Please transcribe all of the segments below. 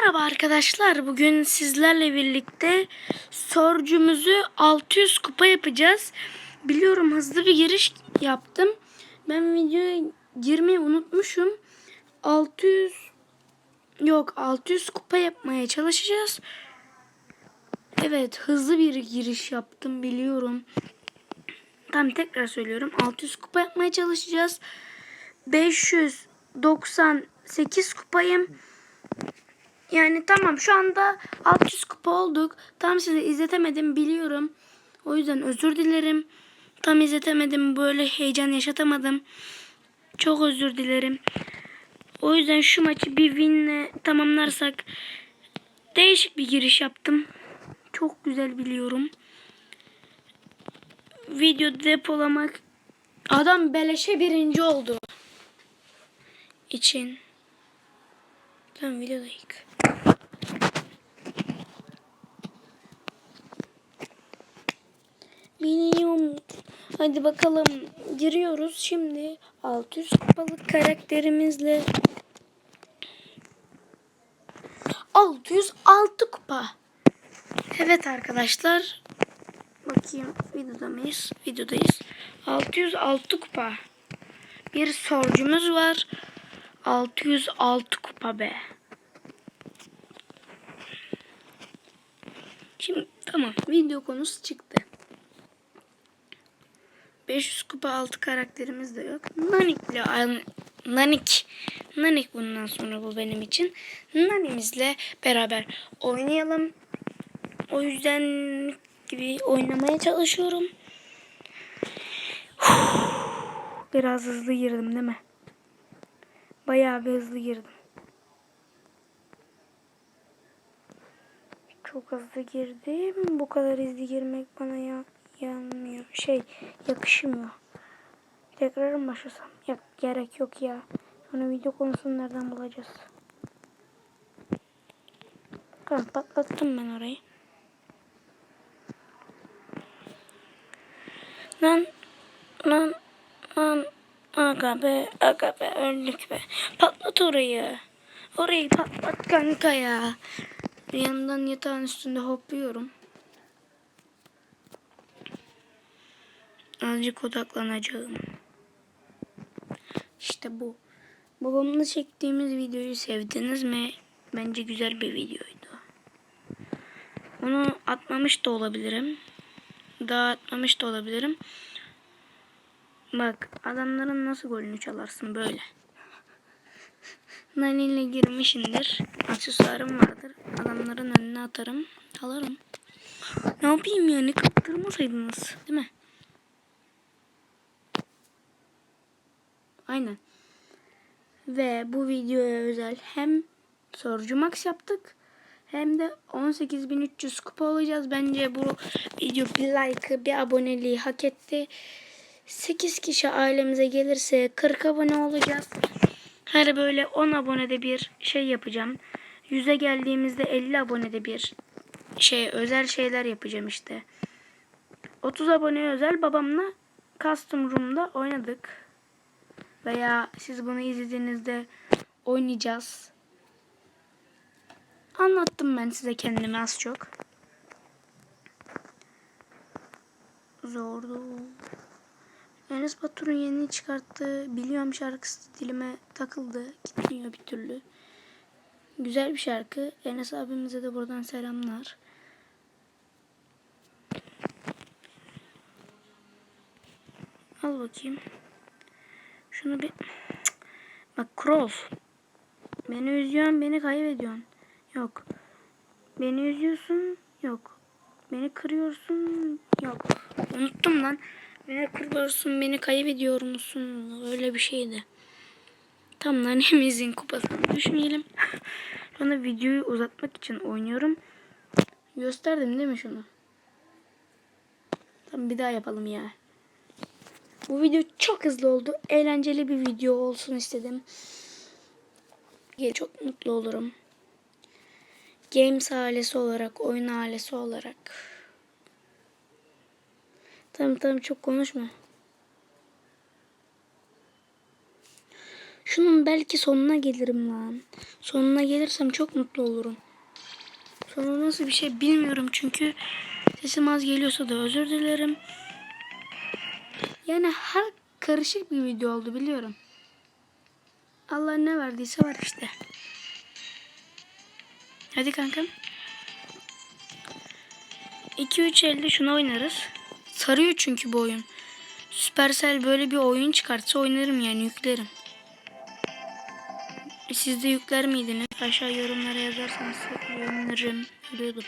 Merhaba arkadaşlar. Bugün sizlerle birlikte sorcumuzu 600 kupa yapacağız. Biliyorum hızlı bir giriş yaptım. Ben videoya girmeyi unutmuşum. 600 yok 600 kupa yapmaya çalışacağız. Evet hızlı bir giriş yaptım biliyorum. Tam tekrar söylüyorum. 600 kupa yapmaya çalışacağız. 598 kupayım. Yani tamam şu anda 600 kupa olduk. Tam size izletemedim biliyorum. O yüzden özür dilerim. Tam izletemedim. Böyle heyecan yaşatamadım. Çok özür dilerim. O yüzden şu maçı bir winle tamamlarsak değişik bir giriş yaptım. Çok güzel biliyorum. Video depolamak adam beleşe birinci oldu. için. Tamam videodayız. Biliyorum. Hadi bakalım giriyoruz şimdi 600 kupalık karakterimizle 606 kupa. Evet arkadaşlar. Bakayım videoda mıyız? Videodayız. 606 kupa. Bir sorcumuz var. 606 kupa be. Şimdi tamam video konusu çıktı. 500 kupa altı karakterimiz de yok. Nanik'le an- Nanik. Nanik bundan sonra bu benim için. Nanik'imizle beraber oynayalım. O yüzden gibi oynamaya çalışıyorum. Biraz hızlı girdim değil mi? Bayağı bir hızlı girdim. Çok hızlı girdim. Bu kadar hızlı girmek bana ya yanmıyor. Şey yakışmıyor. Tekrar mı başlasam? Ya, gerek yok ya. Sonra video konusunu nereden bulacağız? Tamam patlattım ben orayı. Lan lan lan aga be aga be öldük be. Patlat orayı. Orayı patlat kanka ya. Bir yandan yatağın üstünde hopluyorum. Azıcık odaklanacağım. İşte bu. Babamla çektiğimiz videoyu sevdiniz mi? Bence güzel bir videoydu. Onu atmamış da olabilirim. Daha atmamış da olabilirim. Bak adamların nasıl golünü çalarsın böyle. Nani ile girmişindir. Aksesuarım vardır. Adamların önüne atarım. Alırım. Ne yapayım yani kaptırmasaydınız değil mi? Aynen. Ve bu videoya özel hem sorucu max yaptık hem de 18.300 kupa olacağız. Bence bu video bir like, bir aboneliği hak etti. 8 kişi ailemize gelirse 40 abone olacağız. Her böyle 10 abonede bir şey yapacağım. 100'e geldiğimizde 50 abonede bir şey özel şeyler yapacağım işte. 30 aboneye özel babamla Custom Room'da oynadık. Veya siz bunu izlediğinizde oynayacağız. Anlattım ben size kendimi az çok. Zordu. Enes Batur'un yeni çıkarttığı Biliyorum şarkısı dilime takıldı. Gitmiyor bir türlü. Güzel bir şarkı. Enes abimize de buradan selamlar. Al bakayım. Şunu bir... Bak Cross. Beni üzüyorsun, beni kaybediyorsun. Yok. Beni üzüyorsun. Yok. Beni kırıyorsun. Yok. Unuttum lan. Beni kırıyorsun, beni kaybediyor musun? Öyle bir şeydi. Tam nanemizin kupasını düşmeyelim. Sonra videoyu uzatmak için oynuyorum. Gösterdim değil mi şunu? Tamam bir daha yapalım ya. Bu video çok hızlı oldu. Eğlenceli bir video olsun istedim. Çok mutlu olurum. Games ailesi olarak, oyun ailesi olarak. Tamam tamam çok konuşma. Şunun belki sonuna gelirim lan. Sonuna gelirsem çok mutlu olurum. Sonu nasıl bir şey bilmiyorum çünkü sesim az geliyorsa da özür dilerim. Yani her karışık bir video oldu biliyorum. Allah ne verdiyse var işte. Hadi kankam. 2-3 elde şunu oynarız. Sarıyor çünkü bu oyun. Supercell böyle bir oyun çıkartsa oynarım yani yüklerim. Siz de yükler miydiniz? Aşağı yorumlara yazarsanız sevinirim. Ölüyordum.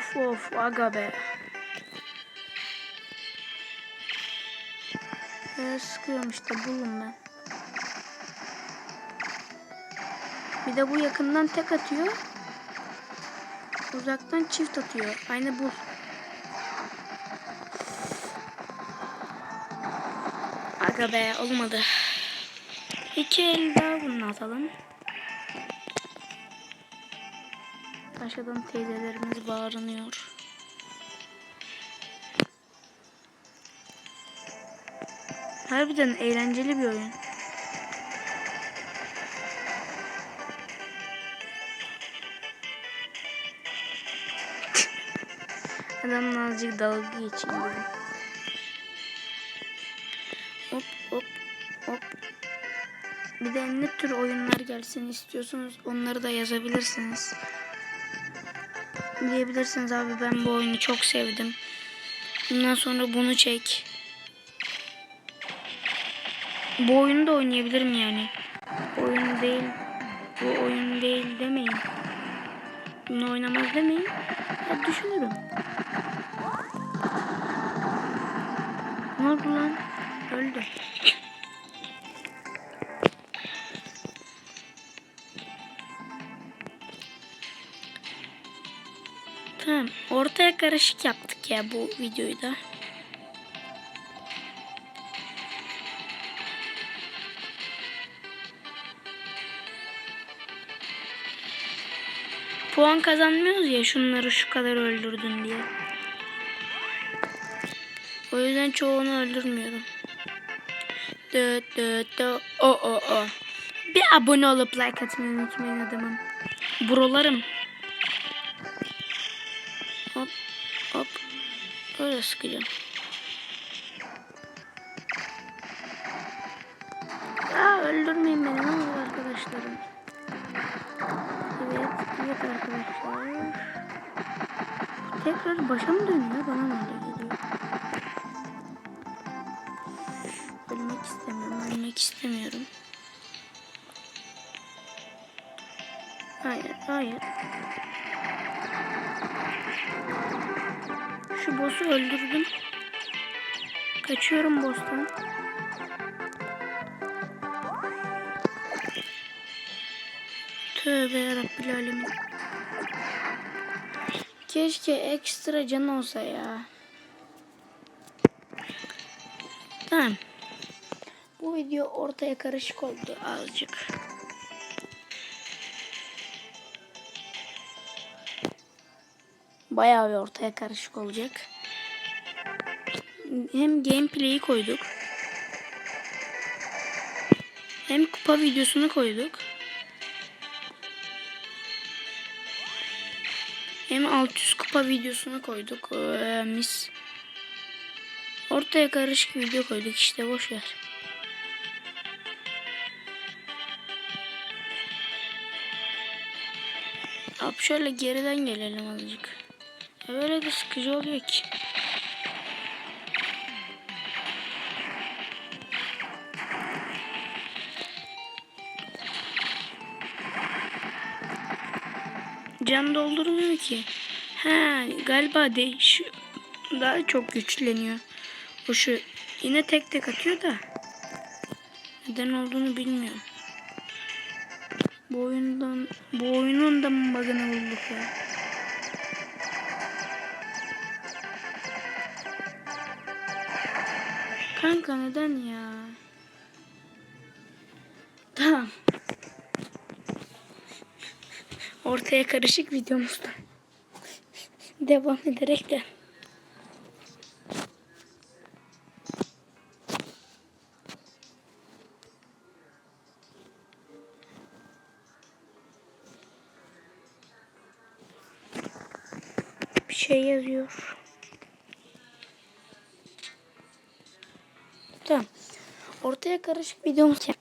Of of aga be. Ee, sıkıyorum işte bulun ben. Bir de bu yakından tek atıyor. Uzaktan çift atıyor. Aynı bu. Aga be olmadı. İki el daha bunu atalım. Aşağıdan teyzelerimiz bağırınıyor. Harbiden eğlenceli bir oyun. Adamla azıcık dalga geçeyim dedim. Hop hop hop. Bir de ne tür oyunlar gelsin istiyorsanız onları da yazabilirsiniz. Diyebilirsiniz abi ben bu oyunu çok sevdim. Bundan sonra bunu çek. Bu oyunu da oynayabilirim yani. Bu oyun değil. Bu oyun değil demeyin. Bunu oynamaz demeyin. Ya düşünürüm. Ne oldu lan? Öldü. Tamam. Ortaya karışık yaptık ya bu videoyu da. Puan kazanmıyoruz ya şunları şu kadar öldürdün diye. O yüzden çoğunu öldürmüyorum. Dö dö dö o o o. Bir abone olup like atmayı unutmayın adamım. Buralarım. Böyle sıkacağım. Aa öldürmeyin beni ne olur arkadaşlarım. Evet, evet arkadaşlar. Tekrar başa mı dönüyor? Bana mı öyle geliyor? Ölmek istemiyorum, ölmek istemiyorum. Hayır, hayır. Şu boss'u öldürdüm. Kaçıyorum boss'tan. Tövbe yarabbil alemin. Keşke ekstra can olsa ya. Tamam. Bu video ortaya karışık oldu azıcık. Bayağı bir ortaya karışık olacak. Hem gameplay'i koyduk. Hem kupa videosunu koyduk. Hem 600 kupa videosunu koyduk. Ee, mis. Ortaya karışık video koyduk işte boş ver. Abi şöyle geriden gelelim azıcık. Ya böyle de sıkıcı oluyor ki. Can doldurmuyor ki. Ha galiba de şu daha çok güçleniyor. O şu yine tek tek atıyor da neden olduğunu bilmiyorum. Bu oyundan bu oyunun da mı bug'ını bulduk ya? Kanka neden ya? Tamam. Ortaya karışık videomuzda devam ederek de karışık videomu çek.